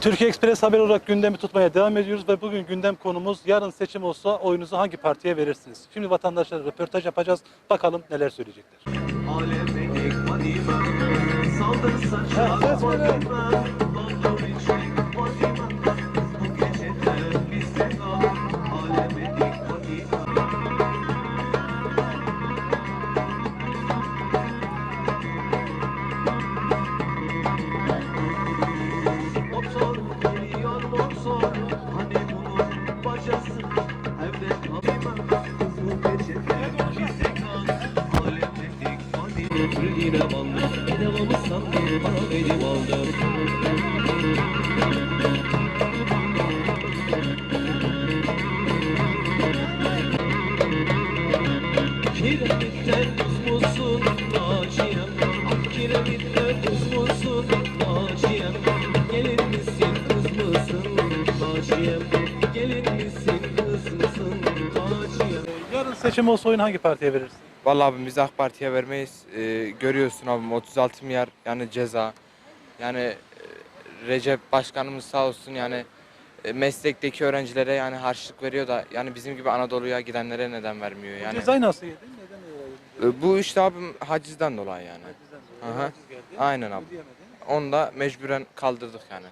Türkiye Express haber olarak gündemi tutmaya devam ediyoruz ve bugün gündem konumuz yarın seçim olsa oyunuzu hangi partiye verirsiniz? Şimdi vatandaşlara röportaj yapacağız. Bakalım neler söyleyecekler. Alemdeki seçim olsa oyunu hangi partiye verirsin? Vallahi abim biz AK Parti'ye vermeyiz. Ee, görüyorsun abim 36 milyar yani ceza. Yani e, Recep Başkanımız sağ olsun yani e, meslekteki öğrencilere yani harçlık veriyor da yani bizim gibi Anadolu'ya gidenlere neden vermiyor yani. Cezayı nasıl yedin? Neden öyle? E, bu işte abim hacizden dolayı yani. Aha. Aynen abi. Onu da mecburen kaldırdık yani.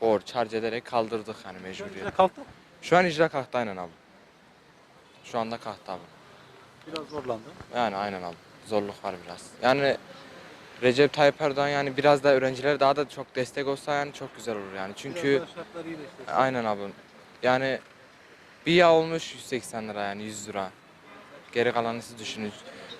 Borç harç ederek kaldırdık yani mecburiyen. kalktı. Şu an icra kalktı aynen abi. Şu anda kalktı abi. Biraz zorlandı. Yani aynen abi. Zorluk var biraz. Yani Recep Tayyip Erdoğan yani biraz da öğrencilere daha da çok destek olsa yani çok güzel olur yani. Çünkü Biraz daha şartlar iyileşti. aynen abi. Yani bir yağ olmuş 180 lira yani 100 lira. Geri kalanı siz düşünün.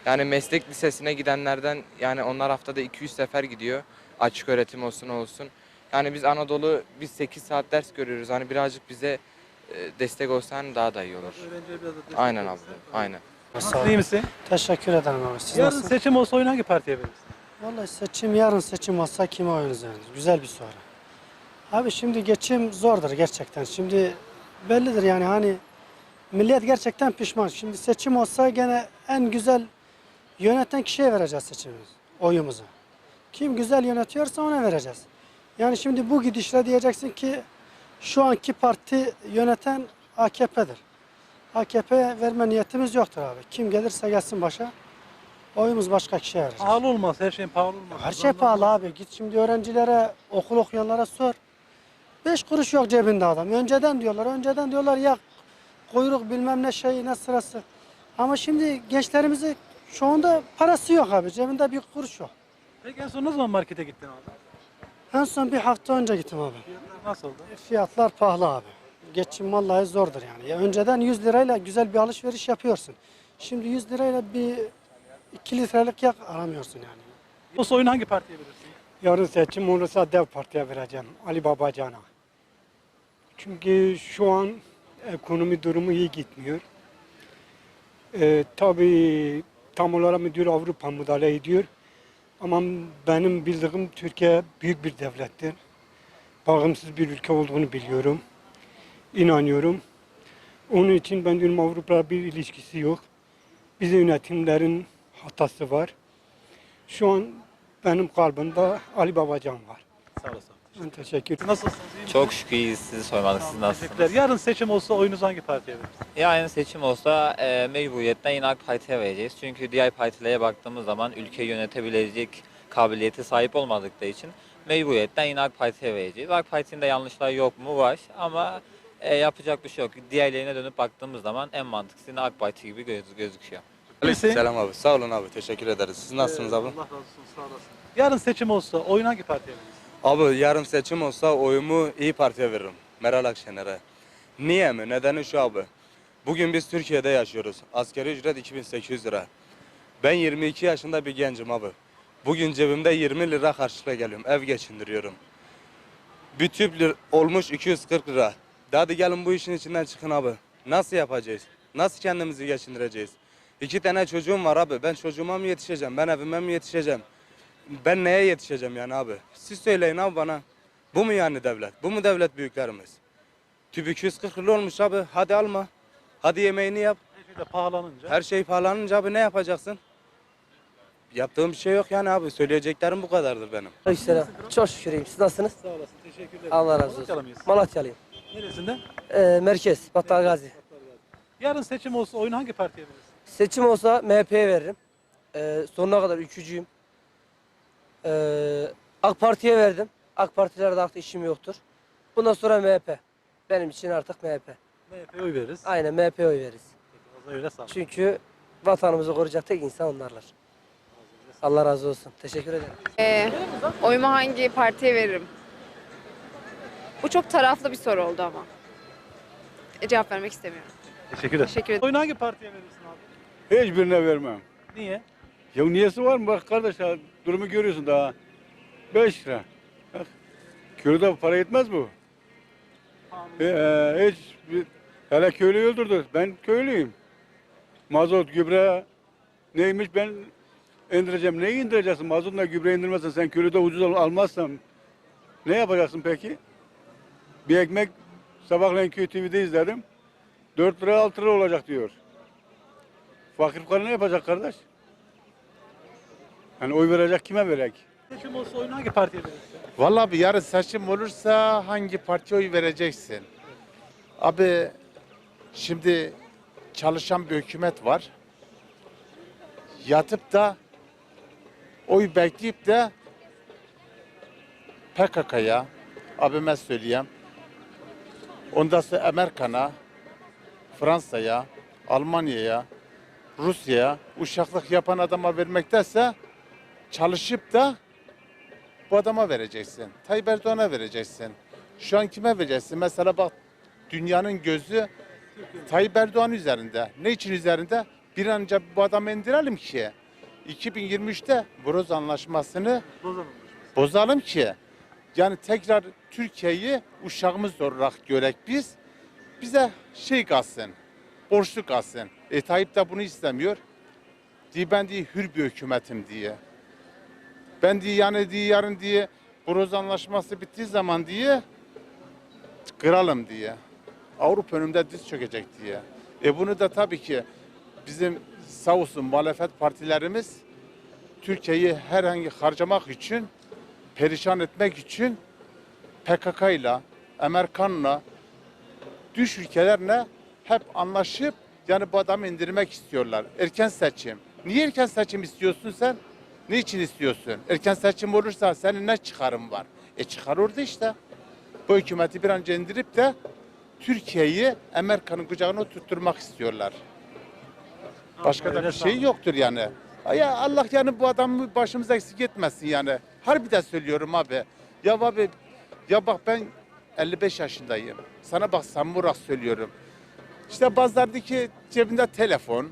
Yani meslek lisesine gidenlerden yani onlar haftada 200 sefer gidiyor. Açık öğretim olsun olsun. Yani biz Anadolu biz 8 saat ders görüyoruz. Hani birazcık bize e, destek olsa hani daha da iyi olur. Öğrenciye biraz da destek Aynen abi. olursa. Aynen. Nasıl iyi misin? Teşekkür ederim abi. Siz Yarın nasılsınız? seçim olsa oyunu hangi partiye verirsin? Vallahi seçim yarın seçim olsa kime oyunuz veririz? Güzel bir soru. Abi şimdi geçim zordur gerçekten. Şimdi bellidir yani hani millet gerçekten pişman. Şimdi seçim olsa gene en güzel yöneten kişiye vereceğiz seçimimizi, oyumuzu. Kim güzel yönetiyorsa ona vereceğiz. Yani şimdi bu gidişle diyeceksin ki şu anki parti yöneten AKP'dir. AKP'ye verme niyetimiz yoktur abi. Kim gelirse gelsin başa. Oyumuz başka kişiye vereceğiz. Pahalı olmaz. Her şeyin pahalı olmaz. Her şey pahalı abi. Git şimdi öğrencilere, okul okuyanlara sor. Beş kuruş yok cebinde adam. Önceden diyorlar, önceden diyorlar ya kuyruk bilmem ne şey ne sırası. Ama şimdi gençlerimizi anda parası yok abi. Cebinde bir kuruş yok. Peki en son ne zaman markete gittin abi? En son bir hafta önce gittim abi. Fiyatlar nasıldı? Fiyatlar pahalı abi. Geçim vallahi zordur yani. Ya önceden 100 lirayla güzel bir alışveriş yapıyorsun. Şimdi 100 lirayla bir 2 litrelik yak aramıyorsun yani. Olsa oyunu hangi partiye verirsin? Yarın seçim olursa Dev Parti'ye vereceğim. Ali Babacan'a. Çünkü şu an ekonomi durumu iyi gitmiyor. Ee, tabii tam olarak müdür Avrupa müdahale ediyor. Ama benim bildiğim Türkiye büyük bir devlettir. Bağımsız bir ülke olduğunu biliyorum. İnanıyorum. Onun için ben diyorum Avrupa bir ilişkisi yok. Bize yönetimlerin hatası var. Şu an benim kalbimde Ali Babacan var. Sağ olasın. Ben teşekkür ederim. Nasılsınız? iyi misiniz? Çok şükür iyiyiz sizi sormadık. Siz Teşekkürler. nasılsınız? Yarın seçim olsa oyunuzu hangi partiye verirsiniz? Yarın seçim olsa e, mecburiyetten yine AK Parti'ye vereceğiz. Çünkü diğer partilere baktığımız zaman ülkeyi yönetebilecek kabiliyete sahip olmadıkları için mecburiyetten yine AK Parti'ye vereceğiz. AK Parti'nin de yanlışları yok mu? Var ama e, yapacak bir şey yok. Diğerlerine dönüp baktığımız zaman en mantıklısı yine AK Parti gibi göz, gözüküyor. Birisi- Selam abi. Sağ olun abi. Teşekkür ederiz. Siz nasılsınız Ee, abi? Allah razı olsun. Sağ olasın. Yarın seçim olsa oyunu hangi partiye verirsin? Abi yarın seçim olsa oyumu İyi Parti'ye veririm. Meral Akşener'e. Niye mi? Nedeni şu abi. Bugün biz Türkiye'de yaşıyoruz. Asgari ücret 2800 lira. Ben 22 yaşında bir gencim abi. Bugün cebimde 20 lira karşılığa geliyorum. Ev geçindiriyorum. Bir tüp lir- olmuş 240 lira. Hadi gelin bu işin içinden çıkın abi. Nasıl yapacağız? Nasıl kendimizi geçindireceğiz? İki tane çocuğum var abi. Ben çocuğuma mı yetişeceğim? Ben evime mi yetişeceğim? Ben neye yetişeceğim yani abi? Siz söyleyin abi bana. Bu mu yani devlet? Bu mu devlet büyüklerimiz? Tüp 240 lira olmuş abi. Hadi alma. Hadi yemeğini yap. Her şey de pahalanınca. Her şey pahalanınca abi ne yapacaksın? yaptığım bir şey yok yani abi. Söyleyeceklerim bu kadardır benim. Aleykümselam. Çok şükür iyiyim. Siz nasılsınız? Sağ olasın. Teşekkür ederim. Allah razı olsun. Malatyalıyım. Neresinden? Ee, merkez, Battal Gazi. Yarın seçim olsa oyunu hangi partiye verirsin? Seçim olsa MHP'ye veririm. Ee, sonuna kadar ülkücüyüm. Ee, AK Parti'ye verdim. AK Partilerde artık işim yoktur. Bundan sonra MHP. Benim için artık MHP. MHP'ye oy veririz. Aynen MHP'ye oy veririz. O zaman öyle sağ ol. Çünkü vatanımızı koruyacak tek insan onlarlar. Allah razı olsun. Teşekkür ederim. Ee, oyumu hangi partiye veririm? Bu çok taraflı bir soru oldu ama. E, cevap vermek istemiyorum. Teşekkür ederim. Teşekkür ederim. Oyunu hangi partiye verirsin abi? Hiçbirine vermem. Niye? Ya niyesi var mı? Bak kardeş ya, durumu görüyorsun daha. 5 lira. Bak. Köyde para yetmez bu. Ee, hiç bir- hele köylüyü öldürdü. Ben köylüyüm. Mazot, gübre neymiş ben indireceğim. Neyi indireceksin? Mazotla gübre indirmezsen sen köylüde ucuz al- almazsan ne yapacaksın peki? Bir ekmek sabahleyin köy TV'de izledim. 4 lira 6 lira olacak diyor. Fakir fukara ne yapacak kardeş? Yani oy verecek kime verek? Seçim olsa oyunu hangi partiye verirsin? Vallahi abi yarın seçim olursa hangi partiye oy vereceksin? Abi şimdi çalışan bir hükümet var. Yatıp da oy bekleyip de PKK'ya, abime söyleyeyim. Ondan sonra Amerikan'a, Fransa'ya, Almanya'ya, Rusya'ya uşaklık yapan adama vermektense çalışıp da bu adama vereceksin. Tayyip Erdoğan'a vereceksin. Şu an kime vereceksin? Mesela bak dünyanın gözü Tayyip Erdoğan üzerinde. Ne için üzerinde? Bir an önce bu adamı indirelim ki 2023'te Broz Anlaşması'nı bozalım ki yani tekrar Türkiye'yi uşağımız olarak görek biz. Bize şey kalsın, borçlu kalsın. E Tayyip de bunu istemiyor. Diye ben diye hür bir hükümetim diye. Ben diye yani diye yarın diye Broz Anlaşması bittiği zaman diye kıralım diye. Avrupa önümde diz çökecek diye. E bunu da tabii ki bizim sağ olsun muhalefet partilerimiz Türkiye'yi herhangi harcamak için, perişan etmek için PKK ile, Amerikan'la, düş ülkelerle hep anlaşıp yani bu adamı indirmek istiyorlar. Erken seçim. Niye erken seçim istiyorsun sen? Niçin istiyorsun? Erken seçim olursa senin ne çıkarın var? E çıkar orada işte. Bu hükümeti bir an önce indirip de Türkiye'yi Amerika'nın kucağına oturtturmak istiyorlar. Başka da bir şey yoktur yani. Ya Allah yani bu adamı başımıza eksik etmesin yani. Harbiden söylüyorum abi. Ya abi ya bak ben 55 yaşındayım. Sana bak samimi olarak söylüyorum. İşte bazılardaki cebinde telefon,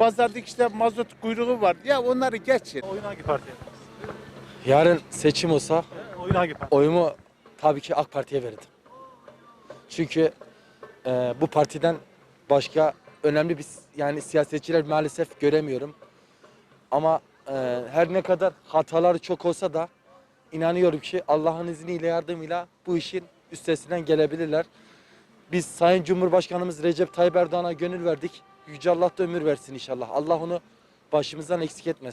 bazılardaki işte mazot kuyruğu var. Ya onları geçin. Oyunu hangi partiye? Yarın seçim olsa Oyunu hangi partiye? oyumu tabii ki AK Parti'ye verirdim. Çünkü e, bu partiden başka önemli bir yani siyasetçiler maalesef göremiyorum. Ama e, her ne kadar hataları çok olsa da inanıyorum ki Allah'ın izniyle yardımıyla bu işin üstesinden gelebilirler. Biz Sayın Cumhurbaşkanımız Recep Tayyip Erdoğan'a gönül verdik. Yüce Allah da ömür versin inşallah. Allah onu başımızdan eksik etmesin.